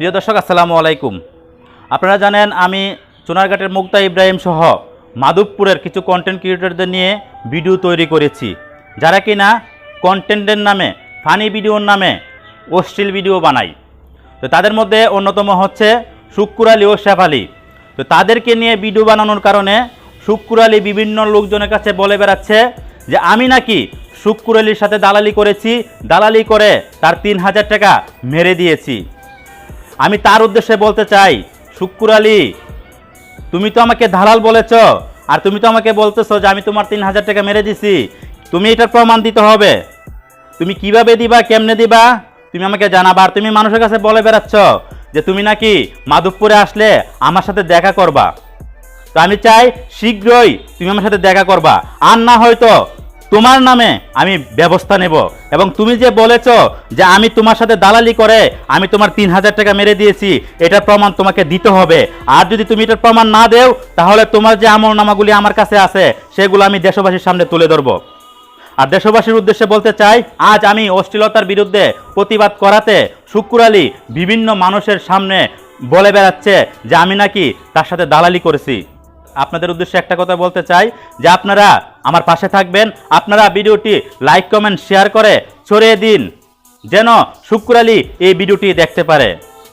প্রিয় দর্শক, আসসালামু আলাইকুম। আপনারা জানেন আমি সোনারঘাটের মুক্তা ইব্রাহিম সহ মাধবপুরের কিছু কন্টেন্ট ক্রিয়েটরদের নিয়ে ভিডিও তৈরি করেছি। যারা কিনা কন্টেন্টের নামে ফানি ভিডিওর নামে অশ্লীল ভিডিও বানায় তো তাদের মধ্যে অন্যতম হচ্ছে শুক্কুর আলী ও শেফ আলী। তো তাদেরকে নিয়ে ভিডিও বানানোর কারণে শুক্কুর আলী বিভিন্ন লোকজনের কাছে বলে বেড়াচ্ছে যে, আমি নাকি শুক্কুর আলীর সাথে দালালি করেছি, দালালি করে তার তিন হাজার টাকা মেরে দিয়েছি। আমি তার উদ্দেশ্যে বলতে চাই, শুক্কুর আলী, তুমি তো আমাকে দালাল বলেছ, আর তুমি তো আমাকে বলতেছো যে আমি তোমার তিন হাজার টাকা মেরে দিছি। তুমি এটার প্রমাণ দিতে হবে। তুমি কীভাবে দিবা, কেমনে দিবা? তুমি আমাকে জানাবা, আর তুমি মানুষের কাছে বলে বেড়াচ্ছ যে তুমি নাকি মাধবপুরে আসলে আমার সাথে দেখা করবা। তো আমি চাই, শীঘ্রই তুমি আমার সাথে দেখা করবা। আর না হয়তো তোমার নামে আমি ব্যবস্থা নেব। এবং তুমি যে বলেছ যে আমি তোমার সাথে দালালি করে আমি তোমার তিন হাজার টাকা মেরে দিয়েছি এটার প্রমাণ তোমাকে দিতে হবে। আর যদি তুমি এটার প্রমাণ না দেও, তাহলে তোমার যে আমল নামাগুলি আমার কাছে আছে, সেগুলো আমি দেশবাসীর সামনে তুলে ধরবো। আর দেশবাসীর উদ্দেশ্যে বলতে চাই, আজ আমি অশ্লীলতার বিরুদ্ধে প্রতিবাদ করাতে আলী বিভিন্ন মানুষের সামনে বলে বেড়াচ্ছে যে আমি নাকি তার সাথে দালালি করেছি। আপনাদের উদ্দেশ্যে একটা কথা বলতে চাই, যে আপনারা আমার পাশে থাকবেন। আপনারা ভিডিওটি লাইক, কমেন্ট, শেয়ার করে ছড়িয়ে দিন, যেন শুক্র আলী এই ভিডিওটি দেখতে পারে।